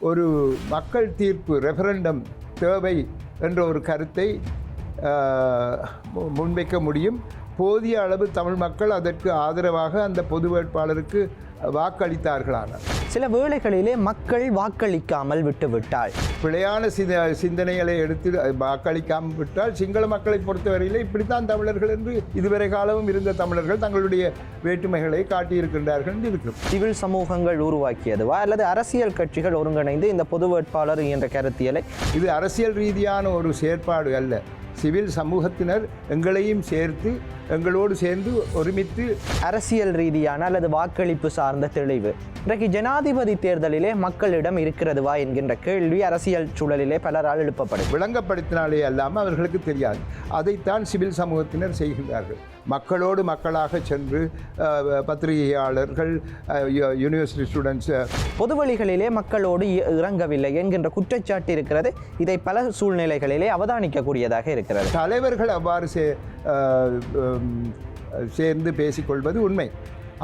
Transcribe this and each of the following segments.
ஒரு மக்கள் தீர்ப்பு ரெஃபரண்டம் தேவை என்ற ஒரு கருத்தை மு- முன்வைக்க முடியும். போதிய அளவு தமிழ் மக்கள் அதற்கு ஆதரவாக அந்த பொது வேட்பாளருக்கு வாக்களித்தார்களானால் சில வேளைகளிலே மக்கள் வாக்களிக்காமல் விட்டுவிட்டால் பிழையான சித சிந்தனைகளை எடுத்து வாக்களிக்காமல் விட்டால் சிங்கள மக்களை பொறுத்தவரையில் இப்படித்தான் தமிழர்கள் என்று இதுவரை காலமும் இருந்த தமிழர்கள் தங்களுடைய வேற்றுமைகளை காட்டியிருக்கின்றார்கள் என்று இருக்கிறோம் சிவில் சமூகங்கள் உருவாக்கியதுவா அல்லது அரசியல் கட்சிகள் ஒருங்கிணைந்து இந்த பொது வேட்பாளர் என்ற கருத்தியலை இது அரசியல் ரீதியான ஒரு செயற்பாடு அல்ல. சிவில் சமூகத்தினர் எங்களையும் சேர்த்து எங்களோடு சேர்ந்து ஒருமித்து அரசியல் ரீதியான அல்லது வாக்களிப்பு சார்ந்த தெளிவு. இன்றைக்கு ஜனாதிபதி தேர்தலிலே மக்களிடம் இருக்கிறதுவா என்கின்ற கேள்வி அரசியல் சூழலிலே பலரால் எழுப்பப்படும். விளங்கப்படுத்தினாலே அல்லாமல் அவர்களுக்கு தெரியாது. அதைத்தான் சிவில் சமூகத்தினர் செய்கின்றார்கள். மக்களோடு மக்களாக சென்று பத்திரிகையாளர்கள் யூனிவர்சிட்டி ஸ்டூடெண்ட்ஸ் பொது வழிகளிலே மக்களோடு இறங்கவில்லை என்கின்ற குற்றச்சாட்டு இருக்கிறது. இதை பல சூழ்நிலைகளிலே அவதானிக்கக்கூடியதாக இருக்கிறது. தலைவர்கள் அவ்வாறு சேர்ந்து பேசிக்கொள்வது உண்மை.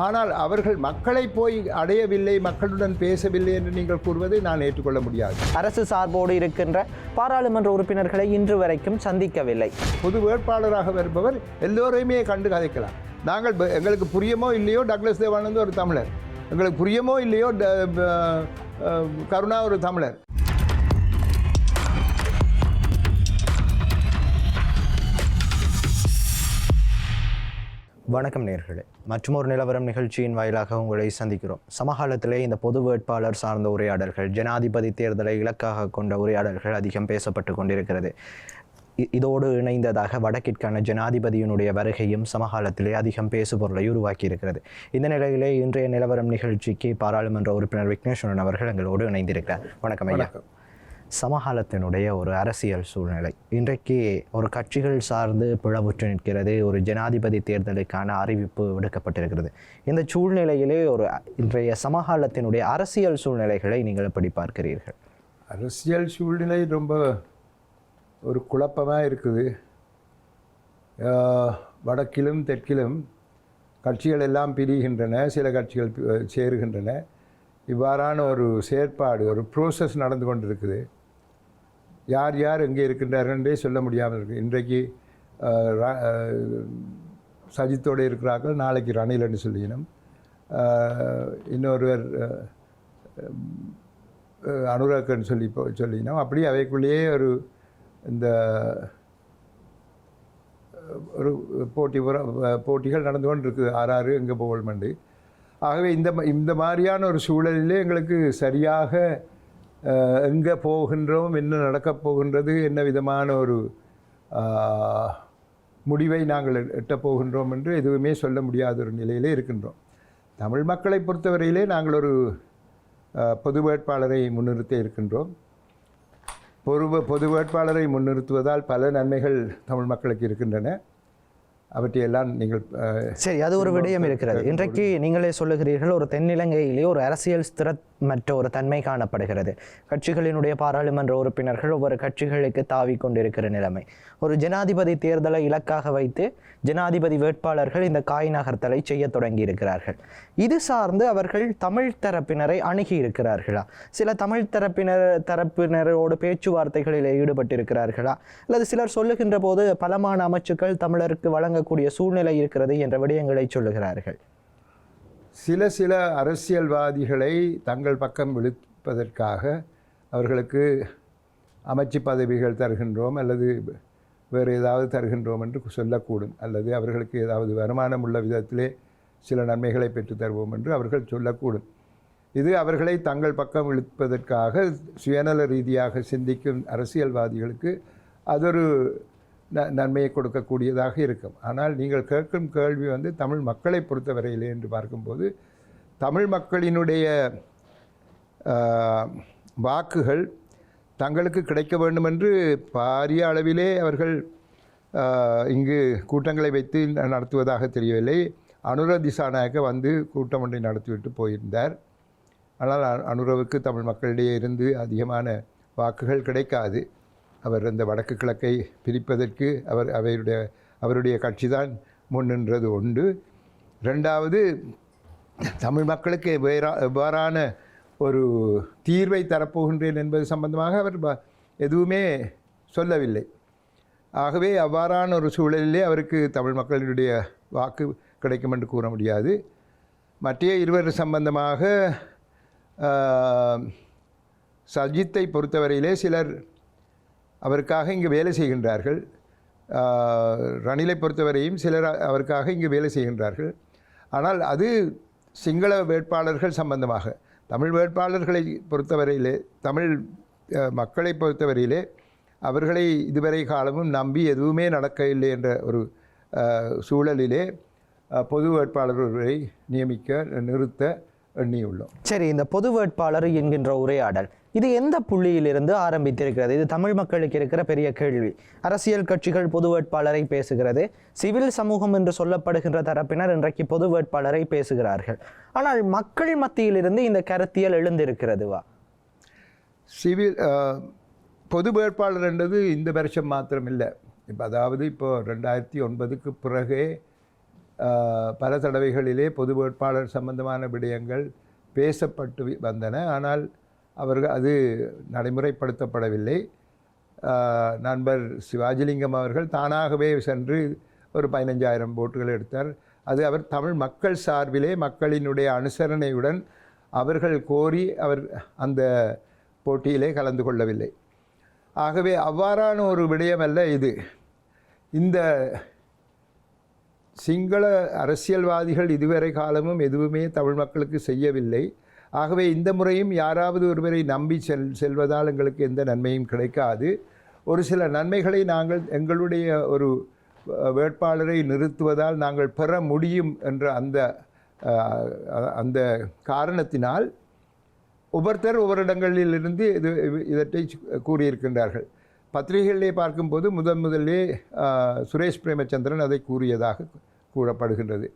ஆனால் அவர்கள் மக்களை போய் அடையவில்லை மக்களுடன் பேசவில்லை என்று நீங்கள் கூறுவதை நான் ஏற்றுக்கொள்ள முடியாது. அரசு சார்போடு இருக்கின்ற பாராளுமன்ற உறுப்பினர்களை இன்று வரைக்கும் சந்திக்கவில்லை. பொது வேட்பாளராக வருபவர் எல்லோரையுமே கண்டு கதைக்கலாம். நாங்கள் எங்களுக்கு புரியுமோ இல்லையோ டக்ளஸ் தேவானந்த் ஒரு தமிழர். எங்களுக்கு புரியுமோ இல்லையோ கருணா ஒரு தமிழர். வணக்கம் நேர்களே. மற்றொரு நிலவரம் நிகழ்ச்சியின் வாயிலாக உங்களை சந்திக்கிறோம். சமகாலத்திலே இந்த பொது வேட்பாளர் சார்ந்த உரையாடல்கள் ஜனாதிபதி தேர்தலை இலக்காக கொண்ட உரையாடல்கள் அதிகம் பேசப்பட்டு கொண்டிருக்கிறது. இதோடு இணைந்ததாக வடக்கிற்கான ஜனாதிபதியினுடைய வருகையும் சமகாலத்திலே அதிகம் பேசுபொருளை உருவாக்கி இருக்கிறது இந்த நிலையிலே இன்றைய நிலவரம் நிகழ்ச்சிக்கு பாராளுமன்ற உறுப்பினர் விக்னேஸ்வரன் அவர்கள் எங்களோடு இணைந்திருக்கிறார். வணக்கம் ஐயா. சமகாலத்தினுடைய ஒரு அரசியல் சூழ்நிலை. இன்றைக்கு ஒரு கட்சிகள் சார்ந்து பிளவுற்று நிற்கிறது ஒரு ஜனாதிபதி தேர்தலுக்கான அறிவிப்பு விடுக்கப்பட்டிருக்கிறது. இந்த சூழ்நிலையிலே ஒரு இன்றைய சமகாலத்தினுடைய அரசியல் சூழ்நிலைகளை நீங்கள் எப்படி பார்க்கிறீர்கள்? அரசியல் சூழ்நிலை ரொம்ப ஒரு குழப்பமாக இருக்குது. வடக்கிலும் தெற்கிலும் கட்சிகள் எல்லாம் பிரிகின்றன சில கட்சிகள் சேருகின்றன. இவ்வாறான ஒரு செயற்பாடு ஒரு ப்ரோசஸ் நடந்து கொண்டிருக்குது. யார் யார் எங்கே இருக்கின்றார்கள்ன்றே சொல்ல முடியாமல் இருக்குது இன்றைக்கு ர- சஜித்தோடு இருக்கிறார்கள் நாளைக்கு ரணில்னு சொல்லினோம். இன்னொருவர் அனுராக்கன்னு சொல்லி சொல்லினோம். அப்படி அவைக்குள்ளேயே ஒரு இந்த ஒரு போட்டி போட்டிகள் நடந்து கொண்டு இருக்குது ஆறாறு எங்கே போகல்மண்டு ஆகவே இந்த ம- இந்த மாதிரியான ஒரு சூழலிலே எங்களுக்கு சரியாக எங்கே போகின்றோம் என்ன நடக்கப் போகின்றது என்ன விதமான ஒரு முடிவை நாங்கள் எட்டப் போகின்றோம் என்று எதுவுமே சொல்ல முடியாத ஒரு நிலையிலே இருக்கின்றோம். தமிழ் மக்களை பொறுத்தவரையிலே நாங்கள் ஒரு பொது வேட்பாளரை முன்னிறுத்த இருக்கின்றோம். பொது பொது வேட்பாளரை முன்னிறுத்துவதால் பல நன்மைகள் தமிழ் மக்களுக்கு இருக்கின்றன. அவற்றையெல்லாம் நீங்கள் சரி அது ஒரு விடயம் இருக்கிறது. இன்றைக்கு நீங்களே சொல்லுகிறீர்கள் ஒரு தென்னிலங்கையிலே ஒரு அரசியல் மற்ற ஒரு தன்மை காணப்படுகிறது. கட்சிகளினுடைய பாராளுமன்ற உறுப்பினர்கள் ஒவ்வொரு கட்சிகளுக்கு தாவி கொண்டிருக்கிற நிலைமை. ஒரு ஜனாதிபதி தேர்தலை இலக்காக வைத்து ஜனாதிபதி வேட்பாளர்கள் இந்த காய் நகர்த்தலை செய்ய தொடங்கி இருக்கிறார்கள் இது சார்ந்து அவர்கள் தமிழ் தரப்பினரை அணுகி இருக்கிறார்களா? சில தமிழ் தரப்பினர் தரப்பினரோடு பேச்சுவார்த்தைகளில் ஈடுபட்டிருக்கிறார்களா? அல்லது சிலர் சொல்லுகின்ற போது பலமான அமைச்சுக்கள் தமிழருக்கு வழங்கக்கூடிய சூழ்நிலை இருக்கிறது என்ற விடயங்களை சொல்லுகிறார்கள். சில சில அரசியல்வாதிகளை தங்கள் பக்கம் விழுப்பதற்காக அவர்களுக்கு அமைச்சு பதவிகள் தருகின்றோம் அல்லது வேறு ஏதாவது தருகின்றோம் என்று சொல்லக்கூடும். அல்லது அவர்களுக்கு ஏதாவது வருமானம் உள்ள விதத்திலே சில நன்மைகளை பெற்று தருவோம் என்று அவர்கள் சொல்லக்கூடும். இது அவர்களை தங்கள் பக்கம் இழுப்பதற்காக சுயநல ரீதியாக சிந்திக்கும் அரசியல்வாதிகளுக்கு அதொரு ந நன்மையை கொடுக்கக்கூடியதாக இருக்கும். ஆனால் நீங்கள் கேட்கும் கேள்வி வந்து தமிழ் மக்களை பொறுத்தவரையிலே என்று பார்க்கும்போது தமிழ் மக்களினுடைய வாக்குகள் தங்களுக்கு கிடைக்க வேண்டும் என்று பாரிய அளவிலே அவர்கள் இங்கு கூட்டங்களை வைத்து நடத்துவதாக தெரியவில்லை. அனுர திசாநாயக்க வந்து கூட்டம் ஒன்றை நடத்திவிட்டு போயிருந்தார். ஆனால் அனுரவுக்கு தமிழ் மக்களிடையே இருந்து அதிகமான வாக்குகள் கிடைக்காது. அவர் அந்த வடக்கு கிழக்கை பிரிப்பதற்கு அவர் அவருடைய அவருடைய கட்சி தான் முன்னின்றது உண்டு. ரெண்டாவது தமிழ் மக்களுக்கு வேறா எவ்வாறான ஒரு தீர்வை தரப்போகின்றேன் என்பது சம்பந்தமாக அவர் எதுவுமே சொல்லவில்லை. ஆகவே அவ்வாறான ஒரு சூழலிலே அவருக்கு தமிழ் மக்களினுடைய வாக்கு கிடைக்கும் என்று கூற முடியாது. மற்ற இருவர் சம்பந்தமாக சஜித்தை பொறுத்தவரையிலே சிலர் அவருக்காக இங்கு வேலை செய்கின்றார்கள். ரணிலை பொறுத்தவரையும் சிலர் அவருக்காக இங்கு வேலை செய்கின்றார்கள். ஆனால் அது சிங்கள வேட்பாளர்கள் சம்பந்தமாக. தமிழ் வேட்பாளர்களை பொறுத்தவரையிலே தமிழ் மக்களை பொறுத்தவரையிலே அவர்களை இதுவரை காலமும் நம்பி எதுவுமே நடக்கவில்லை என்ற ஒரு சூழலிலே பொது வேட்பாளர்களை நியமிக்க நிறுத்த எண்ணியுள்ளோம். சரி இந்த பொது வேட்பாளர் என்கின்ற உரையாடல் இது எந்த புள்ளியிலிருந்து ஆரம்பித்திருக்கிறது? இது தமிழ் மக்களுக்கு இருக்கிற பெரிய கேள்வி. அரசியல் கட்சிகள் பொது வேட்பாளரை பேசுகிறது. சிவில் சமூகம் என்று சொல்லப்படுகின்ற தரப்பினர் இன்றைக்கு பொது வேட்பாளரை பேசுகிறார்கள். ஆனால் மக்கள் மத்தியிலிருந்து இந்த கருத்தியல் எழுந்திருக்கிறதுவா சிவில் பொது வேட்பாளர் என்றது இந்த வருஷம் மாத்திரம் இல்லை இப்போ அதாவது இப்போ ரெண்டாயிரத்தி ஒன்பதுக்கு பிறகே பல தடவைகளிலே பொது வேட்பாளர் சம்பந்தமான விடயங்கள் பேசப்பட்டு வந்தன. ஆனால் அவர்கள் அது நடைமுறைப்படுத்தப்படவில்லை. நண்பர் சிவாஜிலிங்கம் அவர்கள் தானாகவே சென்று ஒரு பதினஞ்சாயிரம் போட்டுகள் எடுத்தார். அது அவர் தமிழ் மக்கள் சார்பிலே மக்களினுடைய அனுசரணையுடன் அவர்கள் கோரி அவர் அந்த போட்டியிலே கலந்து கொள்ளவில்லை. ஆகவே அவ்வாறான ஒரு விடயமல்ல இது. இந்த சிங்கள அரசியல்வாதிகள் இதுவரை காலமும் எதுவுமே தமிழ் மக்களுக்கு செய்யவில்லை. ஆகவே இந்த முறையும் யாராவது ஒருவரை நம்பி செல் செல்வதால் எங்களுக்கு எந்த நன்மையும் கிடைக்காது. ஒரு சில நன்மைகளை நாங்கள் எங்களுடைய ஒரு வேட்பாளரை நிறுத்துவதால் நாங்கள் பெற முடியும் என்ற அந்த அந்த காரணத்தினால் ஒவ்வொருத்தர் ஒவ்வொரு இடங்களிலிருந்து இது இதற்றை கூறியிருக்கின்றார்கள். பத்திரிகைகளிலே பார்க்கும்போது முதன் முதலே சுரேஷ் பிரேமச்சந்திரன் அதை கூறியதாக கூறப்படுகின்றது.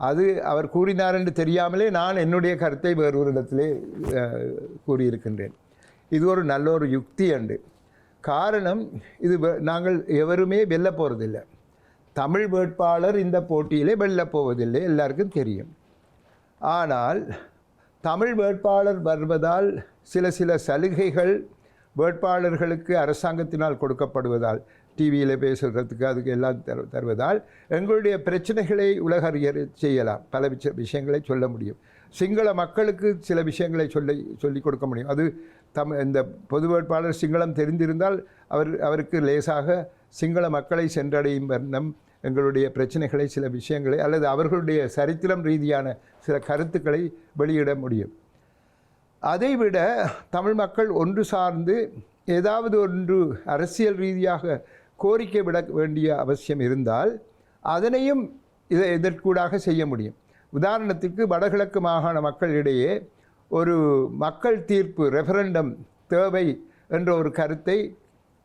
அது அவர் கூறினார் என்று தெரியாமலே நான் என்னுடைய கருத்தை வேறொரு இடத்திலே கூறியிருக்கின்றேன். இது ஒரு நல்ல ஒரு யுக்தி அண்டு. காரணம் இது வெ- நாங்கள் எவருமே வெல்ல போகிறதில்லை தமிழ் வேட்பாளர் இந்த போட்டியிலே வெல்ல போவதில்லை எல்லாருக்கும் தெரியும். ஆனால் தமிழ் வேட்பாளர் வருவதால் சில சில சலுகைகள் வேட்பாளர்களுக்கு அரசாங்கத்தினால் கொடுக்கப்படுவதால் டிவியில் பேசுகிறதுக்கு அதுக்கு எல்லாம் தரு தருவதால் எங்களுடைய பிரச்சனைகளை உலகறிய செய்யலாம். பல விஷ விஷயங்களை சொல்ல முடியும். சிங்கள மக்களுக்கு சில விஷயங்களை சொல்லி சொல்லிக் கொடுக்க முடியும். அது தம் இந்த பொது வேட்பாளர் சிங்களம் தெரிந்திருந்தால் அவர் அவருக்கு லேசாக சிங்கள மக்களை சென்றடையும் வண்ணம் எங்களுடைய பிரச்சனைகளை சில விஷயங்களை அல்லது அவர்களுடைய சரித்திரம் ரீதியான சில கருத்துக்களை வெளியிட முடியும். அதைவிட தமிழ் மக்கள் ஒன்று சார்ந்து ஏதாவது ஒன்று அரசியல் ரீதியாக கோரிக்கை விட வேண்டிய அவசியம் இருந்தால் அதனையும் இதை இதற்கூடாக செய்ய முடியும். உதாரணத்துக்கு வடகிழக்கு மாகாண மக்களிடையே ஒரு மக்கள் தீர்ப்பு ரெஃபரண்டம் தேவை என்ற ஒரு கருத்தை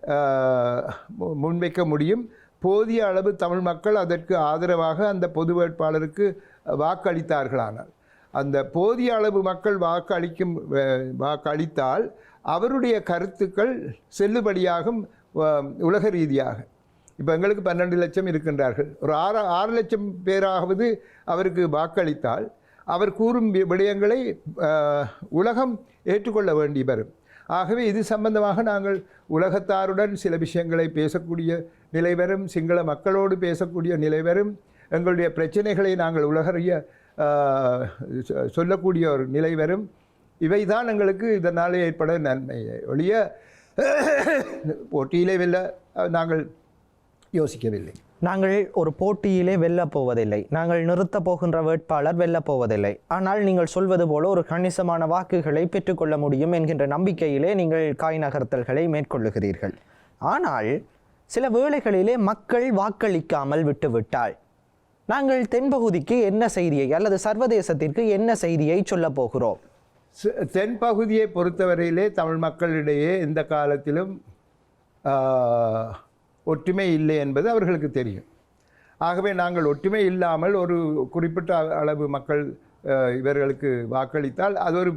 மு- முன்வைக்க முடியும். போதிய அளவு தமிழ் மக்கள் அதற்கு ஆதரவாக அந்த பொது வேட்பாளருக்கு வாக்களித்தார்களானால். அந்த போதிய அளவு மக்கள் வாக்களிக்கும் வாக்களித்தால் அவருடைய கருத்துக்கள் செல்லுபடியாகும் உலக ரீதியாக. இப்போ எங்களுக்கு பன்னெண்டு லட்சம் இருக்கின்றார்கள். ஒரு ஆறு ஆறு லட்சம் பேராவது அவருக்கு வாக்களித்தால் அவர் கூறும் வி- விடயங்களை உலகம் ஏற்றுக்கொள்ள வேண்டி வரும். ஆகவே இது சம்பந்தமாக நாங்கள் உலகத்தாருடன் சில விஷயங்களை பேசக்கூடிய நிலை வரும். சிங்கள மக்களோடு பேசக்கூடிய நிலை வரும். எங்களுடைய பிரச்சனைகளை நாங்கள் உலகறிய சொ- சொல்லக்கூடிய ஒரு நிலை வரும். இவைதான் எங்களுக்கு இதனால் ஏற்பட நன்மை ஒழிய போட்டியிலே வெல்ல நாங்கள் யோசிக்கவில்லை. நாங்கள் ஒரு போட்டியிலே வெல்ல போவதில்லை. நாங்கள் நிறுத்தப் போகின்ற வேட்பாளர் வெல்ல போவதில்லை. ஆனால் நீங்கள் சொல்வது போல ஒரு கணிசமான வாக்குகளை பெற்றுக்கொள்ள முடியும் என்கின்ற நம்பிக்கையிலே நீங்கள் காய் நகர்த்தல்களை மேற்கொள்ளுகிறீர்கள். ஆனால் சில வேளைகளிலே மக்கள் வாக்களிக்காமல் விட்டுவிட்டால் நாங்கள் தென்பகுதிக்கு என்ன செய்தியை அல்லது சர்வதேசத்திற்கு என்ன செய்தியை சொல்லப் போகிறோம்? தென்பகுதியை பொறுத்தவரையிலே தமிழ் மக்களிடையே எந்த காலத்திலும் ஒற்றுமை இல்லை என்பது அவர்களுக்கு தெரியும். ஆகவே நாங்கள் ஒற்றுமை இல்லாமல் ஒரு குறிப்பிட்ட அளவு மக்கள் இவர்களுக்கு வாக்களித்தால் அது ஒரு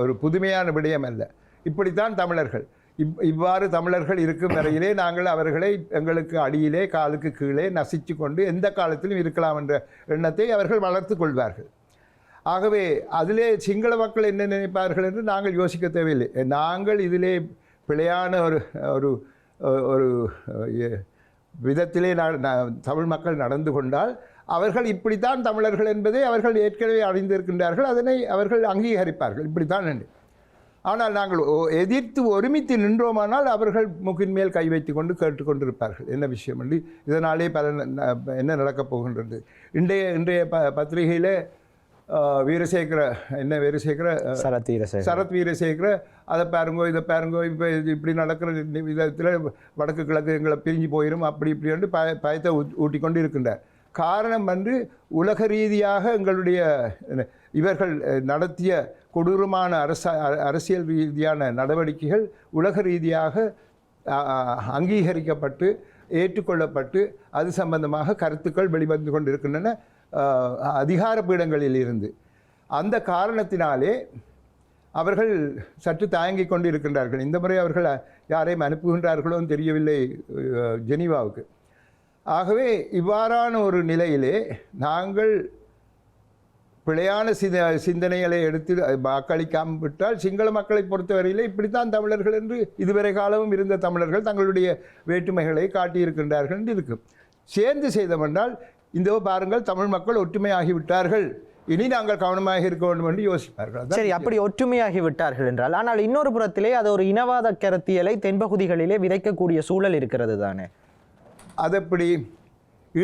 ஒரு புதுமையான விடயம் அல்ல. இப்படித்தான் தமிழர்கள். இவ் இவ்வாறு தமிழர்கள் இருக்கும் வரையிலே நாங்கள் அவர்களை எங்களுக்கு அடியிலே காலுக்கு கீழே நசிச்சு கொண்டு எந்த காலத்திலும் இருக்கலாம் என்ற எண்ணத்தை அவர்கள் வளர்த்து கொள்வார்கள். ஆகவே அதிலே சிங்கள மக்கள் என்ன நினைப்பார்கள் என்று நாங்கள் யோசிக்க தேவையில்லை. நாங்கள் இதிலே பிழையான ஒரு ஒரு ஒரு விதத்திலே தமிழ் மக்கள் நடந்து கொண்டால் அவர்கள் இப்படித்தான் தமிழர்கள் என்பதை அவர்கள் ஏற்கனவே அறிந்திருக்கின்றார்கள். அதனை அவர்கள் அங்கீகரிப்பார்கள். இப்படித்தான் என்று. ஆனால் நாங்கள் எதிர்த்து ஒருமித்து நின்றோமானால் அவர்கள் மூக்கின் மேல் கை வைத்து கொண்டு கேட்டுக்கொண்டிருப்பார்கள் என்ன விஷயம் என்று. இதனாலே பல என்ன நடக்கப் போகின்றது. இன்றைய இன்றைய ப பத்திரிகையில் வீரசேகர என்ன வீரசேகர? சரத் வீரசேகர். சரத் வீரசேகர. அதை பாருங்கோ இதை பாருங்கோ இப்போ இப்படி நடக்கிற விதத்தில் வடக்கு கிழக்கு எங்களை பிரிஞ்சு போயிடும் அப்படி இப்படி என்று பய பயத்தை ஊ- ஊட்டிக் கொண்டு இருக்கின்றார். காரணம் வந்து உலக ரீதியாக எங்களுடைய இவர்கள் நடத்திய கொடூரமான அரச அரசியல் ரீதியான நடவடிக்கைகள் உலக ரீதியாக அங்கீகரிக்கப்பட்டு ஏற்றுக்கொள்ளப்பட்டு அது சம்பந்தமாக கருத்துக்கள் வெளிவந்து கொண்டிருக்கின்றன. அதிகார பீடங்களில் இருந்து. அந்த காரணத்தினாலே அவர்கள் சற்று தயங்கிக் கொண்டு இருக்கின்றார்கள் இந்த முறை அவர்கள் யாரையும் அனுப்புகின்றார்களோ தெரியவில்லை ஜெனீவாவுக்கு. ஆகவே இவ்வாறான ஒரு நிலையிலே நாங்கள் பிழையான சித சிந்தனைகளை எடுத்து வாக்களிக்காமல் விட்டால் சிங்கள மக்களை பொறுத்தவரையிலே இப்படித்தான் தமிழர்கள் என்று இதுவரை காலமும் இருந்த தமிழர்கள் தங்களுடைய வேற்றுமைகளை காட்டியிருக்கின்றார்கள் என்று இருக்கும். சேர்ந்து செய்தமென்றால் இந்த பாருங்கள் தமிழ் மக்கள் ஒற்றுமையாகிவிட்டார்கள். இனி நாங்கள் கவனமாக இருக்க வேண்டும் என்று யோசிப்பார்கள். சரி அப்படி ஒற்றுமையாகி விட்டார்கள் என்றால் ஆனால் இன்னொரு புறத்திலே அது ஒரு இனவாத கருத்தியலை தென்பகுதிகளிலே விதைக்கக்கூடிய சூழல் இருக்கிறது தானே? அதப்படி?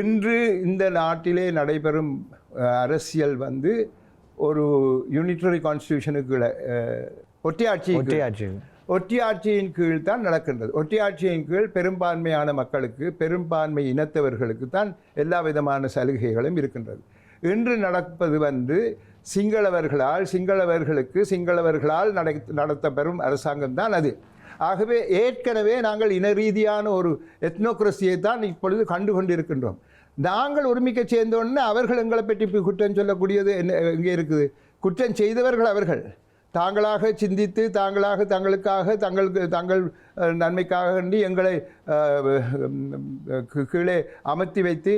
இன்று இந்த நாட்டிலே நடைபெறும் அரசியல் வந்து ஒரு யூனிட்டரி கான்ஸ்டியூஷனுக்கு ஒற்றையாட்சி ஒற்றையாட்சி. ஒற்றையாட்சியின் கீழ் தான் நடக்கின்றது. ஒற்றையாட்சியின் கீழ் பெரும்பான்மையான மக்களுக்கு பெரும்பான்மை இனத்தவர்களுக்கு தான் எல்லா விதமான சலுகைகளும் இருக்கின்றது. இன்று நடப்பது வந்து சிங்களவர்களால் சிங்களவர்களுக்கு சிங்களவர்களால் நடத்த நடத்தப்பெறும் அரசாங்கம் தான் அது. ஆகவே ஏற்கனவே நாங்கள் இன ரீதியான ஒரு எத்னோக்ரஸியை தான் இப்பொழுது கண்டு கொண்டிருக்கின்றோம். நாங்கள் ஒருமிக்க சேர்ந்தோன்னே அவர்கள் எங்களை பற்றி குற்றம் சொல்லக்கூடியது என்ன இங்கே இருக்குது? குற்றம் செய்தவர்கள் அவர்கள். தாங்களாக சிந்தித்து தாங்களாக தங்களுக்காக தங்களுக்கு தங்கள் நன்மைக்காக வேண்டி எங்களை கீழே அமர்த்தி வைத்து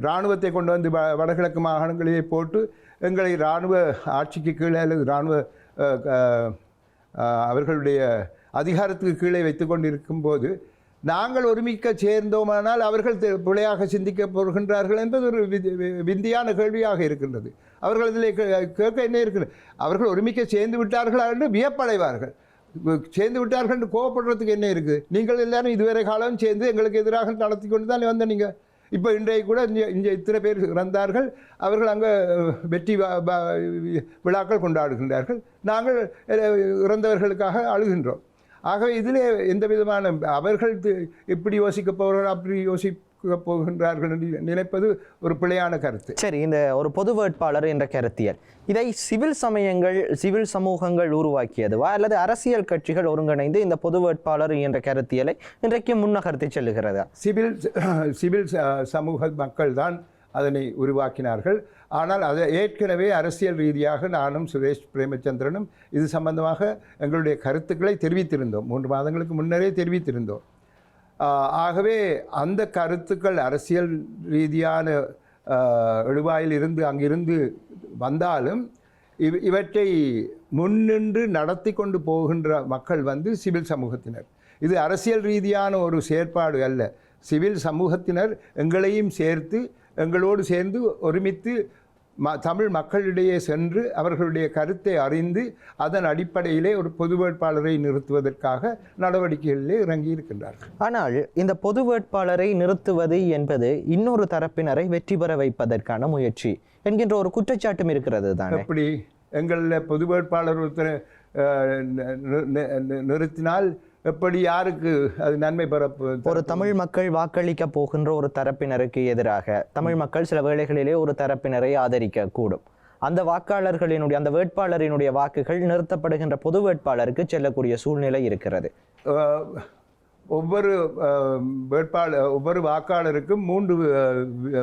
இராணுவத்தை கொண்டு வந்து வ- வடகிழக்கு மாகாணங்களிலே போட்டு எங்களை இராணுவ ஆட்சிக்கு கீழே அல்லது இராணுவ அவர்களுடைய அதிகாரத்துக்கு கீழே வைத்து கொண்டிருக்கும் போது நாங்கள் ஒருமிக்க சேர்ந்தோமானால் அவர்கள் பிழையாக சிந்திக்கப் போகின்றார்கள் என்பது ஒரு வி- விந்தியான கேள்வியாக இருக்கின்றது. அவர்கள் இதில் கே- கேட்க என்ன இருக்கிறது அவர்கள் ஒருமிக்க சேர்ந்து விட்டார்களா என்று வியப்படைவார்கள். சேர்ந்து விட்டார்கள் என்று கோவப்படுறதுக்கு என்ன இருக்குது? நீங்கள் எல்லாரும் இதுவரை காலம் சேர்ந்து எங்களுக்கு எதிராக நடத்தி கொண்டு தான் வந்த நீங்கள் இப்போ இன்றைய கூட இங்கே இங்கே இத்தனை பேர் இறந்தார்கள். அவர்கள் அங்கே வெற்றி விழாக்கள் கொண்டாடுகின்றார்கள். நாங்கள் இறந்தவர்களுக்காக அழுகின்றோம். ஆகவே இதிலே எந்த விதமான அவர்கள் இப்படி யோசிக்கப் போகிறார்கள் அப்படி யோசிக்க போகின்றார்கள் என்று நினைப்பது ஒரு பிழையான கருத்து. சரி இந்த ஒரு பொது வேட்பாளர் என்ற கருத்தியல். இதை சிவில் சமயங்கள் சிவில் சமூகங்கள் உருவாக்கியதுவா அல்லது அரசியல் கட்சிகள் ஒருங்கிணைந்து இந்த பொது வேட்பாளர் என்ற கருத்தியலை இன்றைக்கு முன்னகர்த்தி செல்லுகிறதா. சிவில் சிவில் ச- சமூக மக்கள் தான் அதனை உருவாக்கினார்கள். ஆனால் அதை ஏற்கனவே அரசியல் ரீதியாக நானும் சுரேஷ் பிரேமச்சந்திரனும் இது சம்பந்தமாக எங்களுடைய கருத்துக்களை தெரிவித்திருந்தோம். மூன்று மாதங்களுக்கு முன்னரே தெரிவித்திருந்தோம். ஆகவே அந்த கருத்துக்கள் அரசியல் ரீதியான எழுவாயில் இருந்து அங்கிருந்து வந்தாலும் இவ் இவற்றை முன்னின்று நடத்தி கொண்டு போகின்ற மக்கள் வந்து சிவில் சமூகத்தினர். இது அரசியல் ரீதியான ஒரு செயற்பாடு அல்ல. சிவில் சமூகத்தினர் எங்களையும் சேர்த்து எங்களோடு சேர்ந்து ஒருமித்து ம தமிழ் மக்களிடையே சென்று அவர்களுடைய கருத்தை அறிந்து அதன் அடிப்படையிலே ஒரு பொது வேட்பாளரை நிறுத்துவதற்காக நடவடிக்கைகளிலே இறங்கி இருக்கின்றார்கள் ஆனால் இந்த பொது வேட்பாளரை நிறுத்துவது என்பது இன்னொரு தரப்பினரை வெற்றி பெற வைப்பதற்கான முயற்சி என்கின்ற ஒரு குற்றச்சாட்டும் இருக்கிறது தானே? எப்படி? எங்களில் பொது வேட்பாளர் ஒருத்தர் நிறுத்தினால் எப்படி யாருக்கு அது நன்மை பெற ஒரு தமிழ் மக்கள் வாக்களிக்க போகின்ற ஒரு தரப்பினருக்கு எதிராக தமிழ் மக்கள் சில வேளைகளிலே ஒரு தரப்பினரை ஆதரிக்க கூடும் அந்த வாக்காளர்களினுடைய அந்த வேட்பாளரினுடைய வாக்குகள் நிறுத்தப்படுகின்ற பொது வேட்பாளருக்கு செல்லக்கூடிய சூழ்நிலை இருக்கிறது. ஒவ்வொரு வேட்பாளர் ஒவ்வொரு வாக்காளருக்கும் மூன்று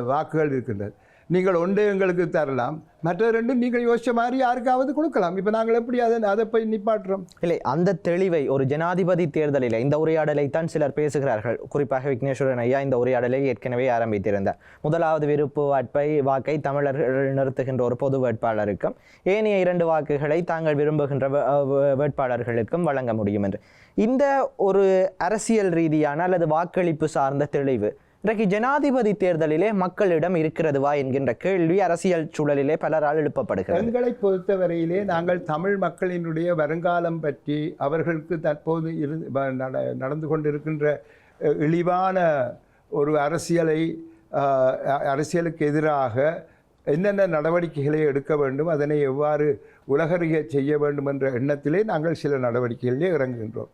வாக்குகள் இருக்கின்றது நீங்கள் ஒன்று எங்களுக்கு தரலாம் மற்ற ரெண்டும் நீங்கள் யோசிச்ச மாதிரி யாருக்காவது கொடுக்கலாம். இப்போ நாங்கள் எப்படி அதை அதை போய் நிப்பாட்டுறோம்? இல்லை அந்த தெளிவை ஒரு ஜனாதிபதி தேர்தலில் இந்த உரையாடலை தான் சிலர் பேசுகிறார்கள். குறிப்பாக விக்னேஸ்வரன் ஐயா இந்த உரையாடலை ஏற்கனவே ஆரம்பித்திருந்தார். முதலாவது விருப்பு வாட்பை வாக்கை தமிழர்கள் நிறுத்துகின்ற ஒரு பொது வேட்பாளருக்கும் ஏனைய இரண்டு வாக்குகளை தாங்கள் விரும்புகின்ற வே- வேட்பாளர்களுக்கும் வழங்க முடியும் என்று. இந்த ஒரு அரசியல் ரீதியான அல்லது வாக்களிப்பு சார்ந்த தெளிவு இன்றைக்கு ஜனாதிபதி தேர்தலிலே மக்களிடம் இருக்கிறதுவா என்கின்ற கேள்வி அரசியல் சூழலிலே பலரால் எழுப்பப்படுகிறது. எங்களை பொறுத்தவரையிலே நாங்கள் தமிழ் மக்களினுடைய வருங்காலம் பற்றி அவர்களுக்கு தற்போது இரு வ- நட- நடந்து கொண்டிருக்கின்ற இழிவான ஒரு அரசியலை அரசியலுக்கு எதிராக என்னென்ன நடவடிக்கைகளை எடுக்க வேண்டும் அதனை எவ்வாறு உலகறிய செய்ய வேண்டும் என்ற எண்ணத்திலே நாங்கள் சில நடவடிக்கைகளிலே இறங்குகின்றோம்.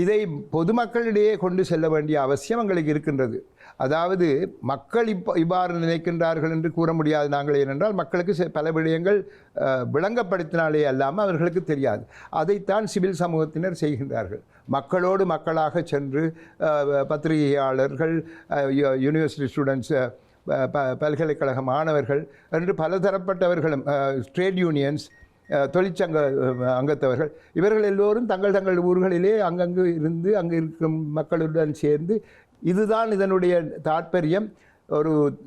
இதை பொதுமக்களிடையே கொண்டு செல்ல வேண்டிய அவசியம் எங்களுக்கு இருக்கின்றது. அதாவது மக்கள் இப்போ இவ்வாறு நினைக்கின்றார்கள் என்று கூற முடியாது நாங்கள் ஏனென்றால் மக்களுக்கு பல விடயங்கள் விளங்கப்படுத்தினாலே அல்லாமல் அவர்களுக்கு தெரியாது. அதைத்தான் சிவில் சமூகத்தினர் செய்கின்றார்கள். மக்களோடு மக்களாக சென்று பத்திரிகையாளர்கள் யூனிவர்சிட்டி ஸ்டூடெண்ட்ஸ் ப- பல்கலைக்கழக மாணவர்கள் என்று பலதரப்பட்டவர்களும் ட்ரேட் யூனியன்ஸ் தொழிற்சங்க அங்கத்தவர்கள். இவர்கள் எல்லோரும் தங்கள் தங்கள் ஊர்களிலே அங்கங்கு இருந்து அங்கு இருக்கும் மக்களுடன் சேர்ந்து இதுதான் இதனுடைய தாற்பயம். ஒரு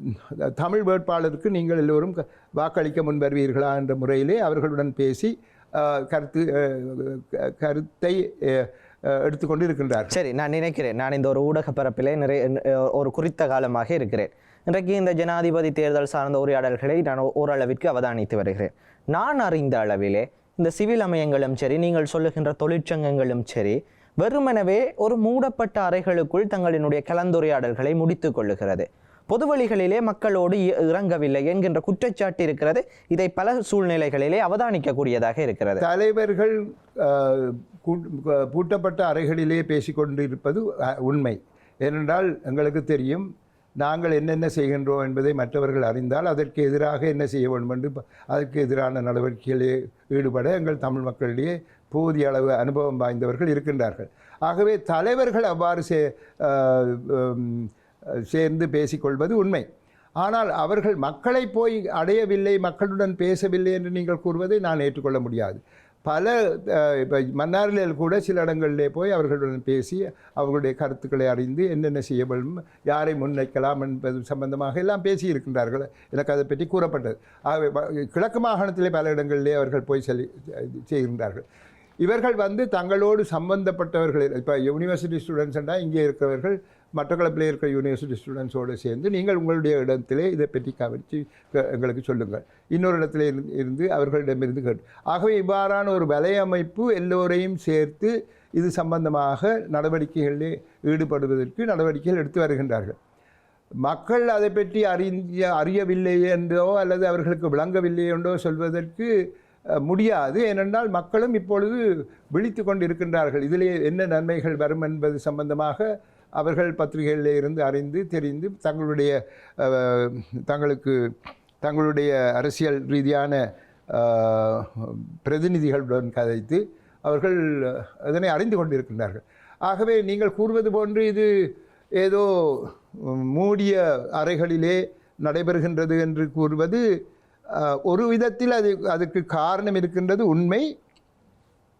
தமிழ் வேட்பாளருக்கு நீங்கள் எல்லோரும் வாக்களிக்க முன்வருவீர்களா என்ற முறையிலே அவர்களுடன் பேசி கருத்து க- கருத்தை எடுத்துக்கொண்டு இருக்கின்றார் சரி நான் நினைக்கிறேன். நான் இந்த ஒரு ஊடக பரப்பிலே நிறைய ஒரு குறித்த காலமாக இருக்கிறேன். இன்றைக்கு இந்த ஜனாதிபதி தேர்தல் சார்ந்த உரையாடல்களை நான் ஓரளவிற்கு அவதானித்து வருகிறேன். நான் அறிந்த அளவிலே இந்த சிவில் அமையங்களும் சரி நீங்கள் சொல்லுகின்ற தொழிற்சங்கங்களும் சரி வெறுமெனவே ஒரு மூடப்பட்ட அறைகளுக்குள் தங்களினுடைய கலந்துரையாடல்களை முடித்து கொள்ளுகிறது. பொதுவழிகளிலே மக்களோடு இ- இறங்கவில்லை என்கின்ற குற்றச்சாட்டு இருக்கிறது. இதை பல சூழ்நிலைகளிலே அவதானிக்கக்கூடியதாக இருக்கிறது. தலைவர்கள் பூட்டப்பட்ட அறைகளிலே பேசிக்கொண்டிருப்பது உண்மை. ஏனென்றால் எங்களுக்கு தெரியும் நாங்கள் என்னென்ன செய்கின்றோம் என்பதை மற்றவர்கள் அறிந்தால் அதற்கு எதிராக என்ன செய்ய வேண்டும் என்று ப- அதற்கு எதிரான நடவடிக்கைகளிலே ஈடுபட எங்கள் தமிழ் மக்களிடையே போதிய அளவு அனுபவம் வாய்ந்தவர்கள் இருக்கின்றார்கள். ஆகவே தலைவர்கள் அவ்வாறு சே சேர்ந்து பேசிக்கொள்வது உண்மை. ஆனால் அவர்கள் மக்களை போய் அடையவில்லை மக்களுடன் பேசவில்லை என்று நீங்கள் கூறுவதை நான் ஏற்றுக்கொள்ள முடியாது. பல இப்போ மன்னாரில் கூட சில இடங்களிலே போய் அவர்களுடன் பேசி அவர்களுடைய கருத்துக்களை அறிந்து என்னென்ன செய்ய வேண்டும் யாரை முன்வைக்கலாம் என்பது சம்பந்தமாக எல்லாம் பேசி இருக்கின்றார்கள் எனக்கு அதை பற்றி கூறப்பட்டது. ஆகவே கிழக்கு மாகாணத்திலே பல இடங்களிலே அவர்கள் போய் செல்லி செய்கின்றார்கள். இவர்கள் வந்து தங்களோடு சம்பந்தப்பட்டவர்கள் இப்போ யூனிவர்சிட்டி ஸ்டூடெண்ட்ஸ் என்றால் இங்கே இருக்கிறவர்கள் மட்டக்களப்பில் இருக்கிற யூனிவர்சிட்டி ஸ்டூடெண்ட்ஸோடு சேர்ந்து நீங்கள் உங்களுடைய இடத்திலே இதை பற்றி கவனித்து எங்களுக்கு சொல்லுங்கள். இன்னொரு இடத்துல இருந்து இருந்து அவர்களிடமிருந்து கேட்டு ஆகவே இவ்வாறான ஒரு வலையமைப்பு எல்லோரையும் சேர்த்து இது சம்பந்தமாக நடவடிக்கைகளில் ஈடுபடுவதற்கு நடவடிக்கைகள் எடுத்து வருகின்றார்கள். மக்கள் அதை பற்றி அறிய அறியவில்லை என்றோ அல்லது அவர்களுக்கு விளங்கவில்லை என்றோ சொல்வதற்கு முடியாது. ஏனென்றால் மக்களும் இப்பொழுது விழித்து கொண்டு இருக்கின்றார்கள் இதிலே என்ன நன்மைகள் வரும் என்பது சம்பந்தமாக அவர்கள் பத்திரிகைகளில் இருந்து அறிந்து தெரிந்து தங்களுடைய தங்களுக்கு தங்களுடைய அரசியல் ரீதியான பிரதிநிதிகளுடன் கதைத்து அவர்கள் அதனை அறிந்து கொண்டிருக்கின்றார்கள். ஆகவே நீங்கள் கூறுவது போன்று இது ஏதோ மூடிய அறைகளிலே நடைபெறுகின்றது என்று கூறுவது ஒரு விதத்தில் அது அதுக்கு காரணம் இருக்கின்றது உண்மை.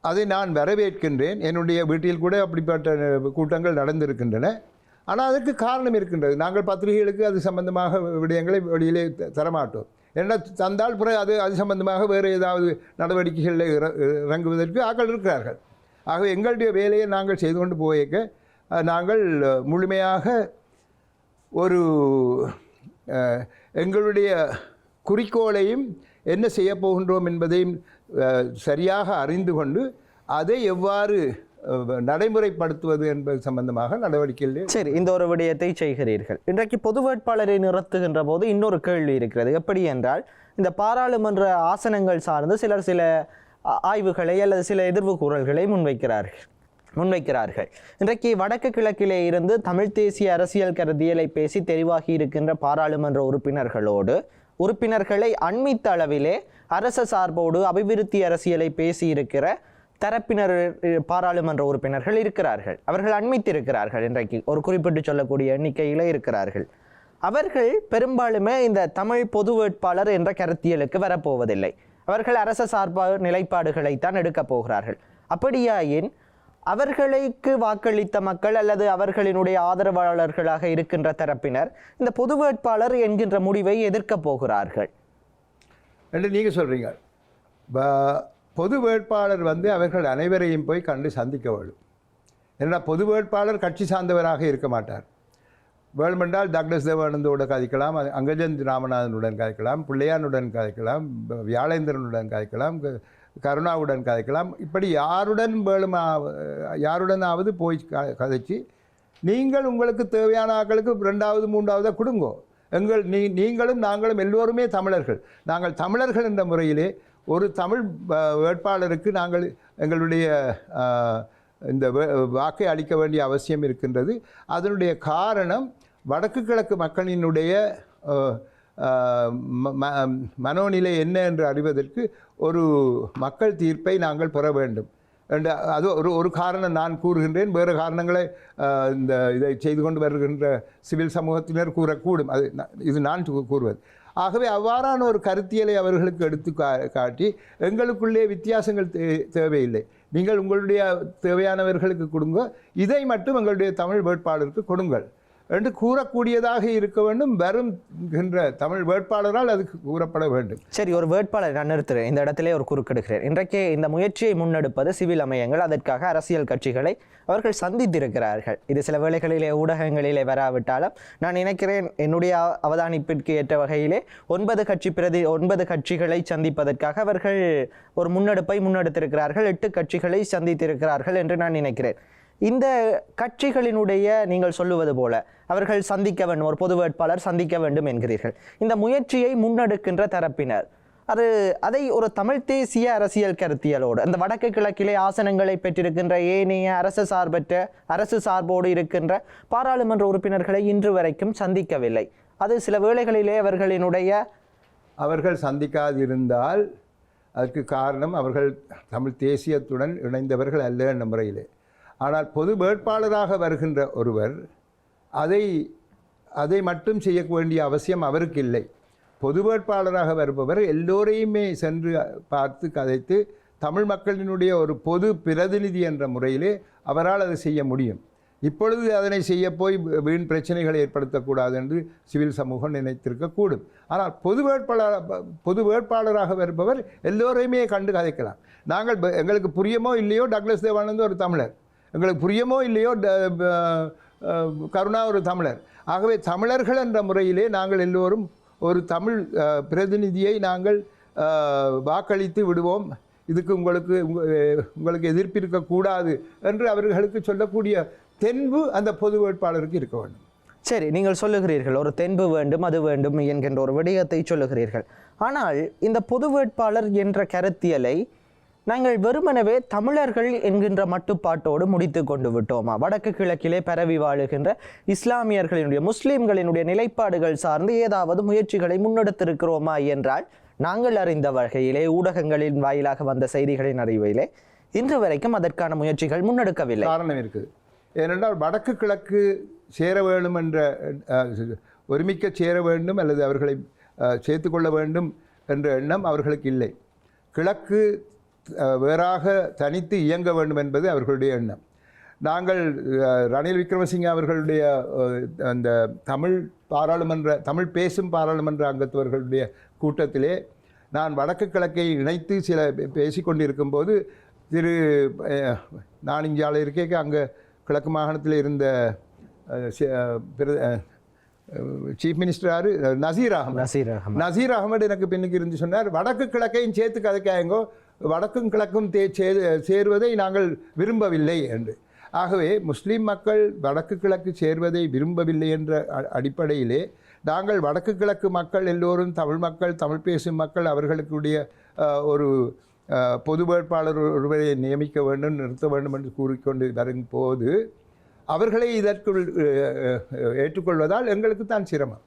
அதை நான் வரவேற்கின்றேன். என்னுடைய வீட்டில் கூட அப்படிப்பட்ட கூட்டங்கள் நடந்திருக்கின்றன. ஆனால் அதற்கு காரணம் இருக்கின்றது. நாங்கள் பத்திரிகைகளுக்கு அது சம்பந்தமாக விடயங்களை வெளியிலே தரமாட்டோம். ஏன்னா தந்தால் பிறகு அது அது சம்பந்தமாக வேறு ஏதாவது நடவடிக்கைகளில் இறங்குவதற்கு ஆக்கள் இருக்கிறார்கள். ஆகவே எங்களுடைய வேலையை நாங்கள் செய்து கொண்டு போயிருக்க நாங்கள் முழுமையாக ஒரு எங்களுடைய குறிக்கோளையும் என்ன செய்ய போகின்றோம் என்பதையும் சரியாக அறிந்து கொண்டு அதை எவ்வாறு நடைமுறைப்படுத்துவது என்பது சம்பந்தமாக நடவடிக்கையில் சரி இந்த ஒரு விடயத்தை செய்கிறீர்கள். இன்றைக்கு பொது வேட்பாளரை நிறுத்துகின்ற போது இன்னொரு கேள்வி இருக்கிறது. எப்படி என்றால் இந்த பாராளுமன்ற ஆசனங்கள் சார்ந்து சிலர் சில ஆய்வுகளை அல்லது சில எதிர்வு கூறல்களை முன்வைக்கிறார்கள் முன்வைக்கிறார்கள். இன்றைக்கு வடக்கு கிழக்கிலே இருந்து தமிழ் தேசிய அரசியல் கருதியலை பேசி தெரிவாகி இருக்கின்ற பாராளுமன்ற உறுப்பினர்களோடு உறுப்பினர்களை அண்மித்த அளவிலே அரச சார்போடு அபிவிருத்தி அரசியலை பேசியிருக்கிற தரப்பினர் பாராளுமன்ற உறுப்பினர்கள் இருக்கிறார்கள். அவர்கள் அண்மித்திருக்கிறார்கள். இன்றைக்கு ஒரு குறிப்பிட்டு சொல்லக்கூடிய எண்ணிக்கையில் இருக்கிறார்கள். அவர்கள் பெரும்பாலுமே இந்த தமிழ் பொது வேட்பாளர் என்ற கருத்தியலுக்கு வரப்போவதில்லை. அவர்கள் அரச சார்பா நிலைப்பாடுகளைத்தான் எடுக்கப் போகிறார்கள். அப்படியாயின் அவர்களுக்கு வாக்களித்த மக்கள் அல்லது அவர்களினுடைய ஆதரவாளர்களாக இருக்கின்ற தரப்பினர் இந்த பொது வேட்பாளர் என்கின்ற முடிவை எதிர்க்கப் போகிறார்கள். என்று நீங்கள் சொல்கிறீங்க பொது வேட்பாளர் வந்து அவர்கள் அனைவரையும் போய் கண்டு சந்திக்க வேண்டும். ஏன்னா பொது வேட்பாளர் கட்சி சார்ந்தவராக இருக்க மாட்டார். வேணுமென்றால் டாக்டர் தேவானந்தோட கதைக்கலாம் அங்கஜன் ராமநாதனுடன் கதைக்கலாம் பிள்ளையானுடன் கதைக்கலாம் வியாழேந்திரனுடன் கதைக்கலாம் கருணாவுடன் கதைக்கலாம். இப்படி யாருடன் வேணுமா யாருடனாவது போய் க கதைச்சு நீங்கள் உங்களுக்கு தேவையான ஆட்களுக்கு ரெண்டாவது மூன்றாவதாக கொடுங்கோ. எங்கள் நீ நீங்களும் நாங்களும் எல்லோருமே தமிழர்கள். நாங்கள் தமிழர்கள் என்ற முறையிலே ஒரு தமிழ் வேட்பாளருக்கு நாங்கள் எங்களுடைய இந்த வாக்கை அளிக்க வேண்டிய அவசியம் இருக்கின்றது. அதனுடைய காரணம் வடக்கு கிழக்கு மக்களினுடைய ம- மனோநிலை என்ன என்று அறிவதற்கு ஒரு மக்கள் தீர்ப்பை நாங்கள் பெற வேண்டும். அது ஒரு ஒரு காரணம் நான் கூறுகின்றேன். வேறு காரணங்களை இந்த இதை செய்து கொண்டு வருகின்ற சிவில் சமூகத்தினர் கூறக்கூடும். அது இது நான் கூறுவது. ஆகவே அவ்வாறான ஒரு கருத்தியலை அவர்களுக்கு எடுத்து கா காட்டி எங்களுக்குள்ளே வித்தியாசங்கள் தே தேவையில்லை. நீங்கள் உங்களுடைய தேவையானவர்களுக்கு கொடுங்க. இதை மட்டும் எங்களுடைய தமிழ் வேட்பாளருக்கு கொடுங்கள். என்று கூறக்கூடியதாக இருக்க வேண்டும். வருகின்ற தமிழ் வேட்பாளரால் அது கூறப்பட வேண்டும். சரி ஒரு வேட்பாளர் நான் இந்த இடத்திலே ஒரு குறுக்கெடுக்கிறேன். இன்றைக்கே இந்த முயற்சியை முன்னெடுப்பது சிவில் அமையங்கள். அதற்காக அரசியல் கட்சிகளை அவர்கள் சந்தித்திருக்கிறார்கள். இது சில வேளைகளிலே ஊடகங்களிலே வராவிட்டாலும் நான் நினைக்கிறேன் என்னுடைய அவதானிப்பிற்கு ஏற்ற வகையிலே ஒன்பது கட்சி பிரதி ஒன்பது கட்சிகளை சந்திப்பதற்காக அவர்கள் ஒரு முன்னெடுப்பை முன்னெடுத்திருக்கிறார்கள். எட்டு கட்சிகளை சந்தித்திருக்கிறார்கள் என்று நான் நினைக்கிறேன். இந்த கட்சிகளினுடைய நீங்கள் சொல்லுவது போல அவர்கள் சந்திக்க வேண்டும் ஒரு பொது வேட்பாளர் சந்திக்க வேண்டும் என்கிறீர்கள். இந்த முயற்சியை முன்னெடுக்கின்ற தரப்பினர் அது அதை ஒரு தமிழ் தேசிய அரசியல் கருத்தியலோடு அந்த வடக்கு கிழக்கிலே ஆசனங்களை பெற்றிருக்கின்ற ஏனைய அரசு சார்பற்ற அரசு சார்போடு இருக்கின்ற பாராளுமன்ற உறுப்பினர்களை இன்று வரைக்கும் சந்திக்கவில்லை. அது சில வேளைகளிலே அவர்களினுடைய அவர்கள் சந்திக்காதிருந்தால் அதற்கு காரணம் அவர்கள் தமிழ் தேசியத்துடன் இணைந்தவர்கள் அல்ல என்ற முறையிலே. ஆனால் பொது வேட்பாளராக வருகின்ற ஒருவர் அதை அதை மட்டும் செய்ய வேண்டிய அவசியம் அவருக்கு இல்லை. பொது வேட்பாளராக வருபவர் எல்லோரையுமே சென்று பார்த்து கதைத்து தமிழ் மக்களினுடைய ஒரு பொது பிரதிநிதி என்ற முறையிலே அவரால் அதை செய்ய முடியும். இப்பொழுது அதனை செய்ய போய் வீண் பிரச்சனைகளை ஏற்படுத்தக்கூடாது என்று சிவில் சமூகம் நினைத்திருக்கக்கூடும் ஆனால் பொது வேட்பாளர் பொது வேட்பாளராக வருபவர் எல்லோரையுமே கண்டு கதைக்கலாம். நாங்கள் எங்களுக்கு புரியுமோ இல்லையோ டக்ளஸ் தேவானந்த் ஒரு தமிழர். எங்களுக்கு புரியுமோ இல்லையோ ட- கருணா ஒரு தமிழர். ஆகவே தமிழர்கள் என்ற முறையிலே நாங்கள் எல்லோரும் ஒரு தமிழ் பிரதிநிதியை நாங்கள் வாக்களித்து விடுவோம். இதுக்கு உங்களுக்கு உங்களுக்கு எதிர்ப்பு இருக்கக்கூடாது என்று அவர்களுக்கு சொல்லக்கூடிய தென்பு அந்த பொது வேட்பாளருக்கு இருக்க வேண்டும். சரி நீங்கள் சொல்லுகிறீர்கள் ஒரு தென்பு வேண்டும் அது வேண்டும் என்கின்ற ஒரு விடயத்தை சொல்லுகிறீர்கள். ஆனால் இந்த பொது வேட்பாளர் என்ற கருத்தியலை நாங்கள் வெறுமனவே தமிழர்கள் என்கின்ற மட்டுப்பாட்டோடு முடித்து கொண்டு விட்டோமா? வடக்கு கிழக்கிலே பரவி வாழுகின்ற இஸ்லாமியர்களினுடைய முஸ்லீம்களினுடைய நிலைப்பாடுகள் சார்ந்து ஏதாவது முயற்சிகளை முன்னெடுத்திருக்கிறோமா என்றால் நாங்கள் அறிந்த வகையிலே ஊடகங்களின் வாயிலாக வந்த செய்திகளின் அறிவிலே இன்று வரைக்கும் அதற்கான முயற்சிகள் முன்னெடுக்கவில்லை. காரணம் இருக்குது. ஏனென்றால் வடக்கு கிழக்கு சேர வேண்டும் என்ற ஒருமிக்க சேர வேண்டும் அல்லது அவர்களை சேர்த்து சேர்த்துக்கொள்ள வேண்டும் என்ற எண்ணம் அவர்களுக்கு இல்லை. கிழக்கு வேறாக தனித்து இயங்க வேண்டும் என்பது அவர்களுடைய எண்ணம். நாங்கள் ரணில் விக்ரமசிங்கே அவர்களுடைய அந்த தமிழ் பாராளுமன்ற தமிழ் பேசும் பாராளுமன்ற அங்கத்தவர்களுடைய கூட்டத்திலே நான் வடக்கு கிழக்கை இணைத்து சில பேசிக்கொண்டிருக்கும் போது திரு நான் இங்கே ஆள் இருக்கேக்க அங்கே கிழக்கு மாகாணத்தில் இருந்த சீஃப் மினிஸ்டர் யாரு? நசீர் அகமது நசீர் அகமது நசீர் அகமது எனக்கு பின்னுக்கு இருந்து சொன்னார் வடக்கு கிழக்கையும் சேர்த்து கதைக்காயங்கோ வடக்கும் கிழக்கும் தே சே- சேருவதை நாங்கள் விரும்பவில்லை என்று. ஆகவே முஸ்லீம் மக்கள் வடக்கு கிழக்கு சேர்வதை விரும்பவில்லை என்ற அ- அடிப்படையிலே நாங்கள் வடக்கு கிழக்கு மக்கள் எல்லோரும் தமிழ் மக்கள் தமிழ் பேசும் மக்கள் அவர்களுக்குடைய ஒரு பொது வேட்பாளர் ஒருவரை நியமிக்க வேண்டும் நிறுத்த வேண்டும் என்று கூறிக்கொண்டு வரும் போது அவர்களை இதற்குள் ஏற்றுக்கொள்வதால் எங்களுக்கு தான் சிரமம்.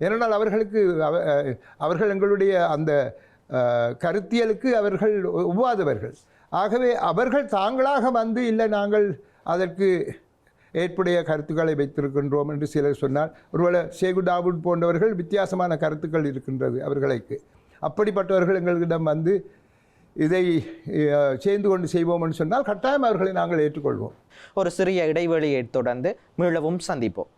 ஏனென்றால் அவர்களுக்கு அவ- அவர்கள் எங்களுடைய அந்த கருத்தியலுக்கு அவர்கள் ஒவ்வாதவர்கள் ஆகவே அவர்கள் தாங்களாக வந்து இல்லை நாங்கள் அதற்கு ஏற்புடைய கருத்துக்களை வைத்திருக்கின்றோம் என்று சிலர் சொன்னால் ஒருவேளை ஷேகு டாவுட் போன்றவர்கள் வித்தியாசமான கருத்துக்கள் இருக்கின்றது அவர்களுக்கு. அப்படிப்பட்டவர்கள் எங்களிடம் வந்து இதை சேர்ந்து கொண்டு செய்வோம் என்று சொன்னால் கட்டாயம் அவர்களை நாங்கள் ஏற்றுக்கொள்வோம். ஒரு சிறிய இடைவெளியை தொடர்ந்து மீளவும் சந்திப்போம்.